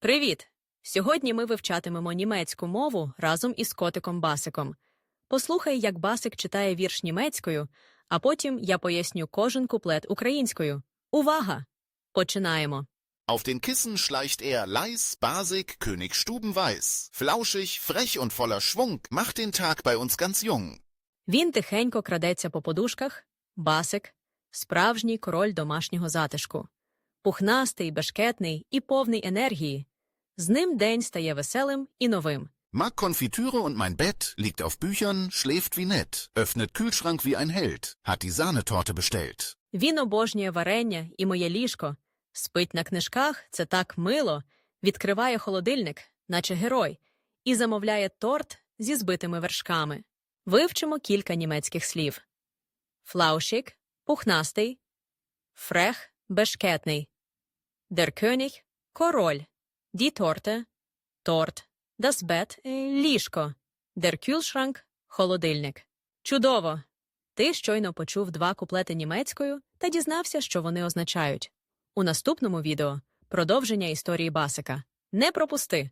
Привіт! Сьогодні ми вивчатимемо німецьку мову разом із котиком Басиком. Послухай, як Басик читає вірш німецькою, а потім я поясню кожен куплет українською. Увага! Починаємо. Auf den Kissen schleicht er leis, basig, König Stubenweiß. Flauschig, frech und voller Schwung, macht den Tag bei uns ganz jung. Він тихенько крадеться по подушках. Басик справжній король домашнього затишку. Пухнастий, бешкетний і повний енергії. З ним день стає веселим і новим. Mag Konfitüre und mein Bett, liegt auf Büchern, schläft wie nett, öffnet Kühlschrank wie ein Held, hat die Sahnetorte bestellt. Він обожнює варення і моє ліжко. Спить на книжках, це так мило. Відкриває холодильник, наче герой, і замовляє торт зі збитими вершками. Вивчимо кілька німецьких слів. Флаушік – пухнастий, фрех – бешкетний, дер – король, ді торте – торт, das Bett – ліжко, дер Kühlschrank – холодильник. Чудово! Ти щойно почув два куплети німецькою та дізнався, що вони означають. У наступному відео продовження історії Басика. Не пропусти!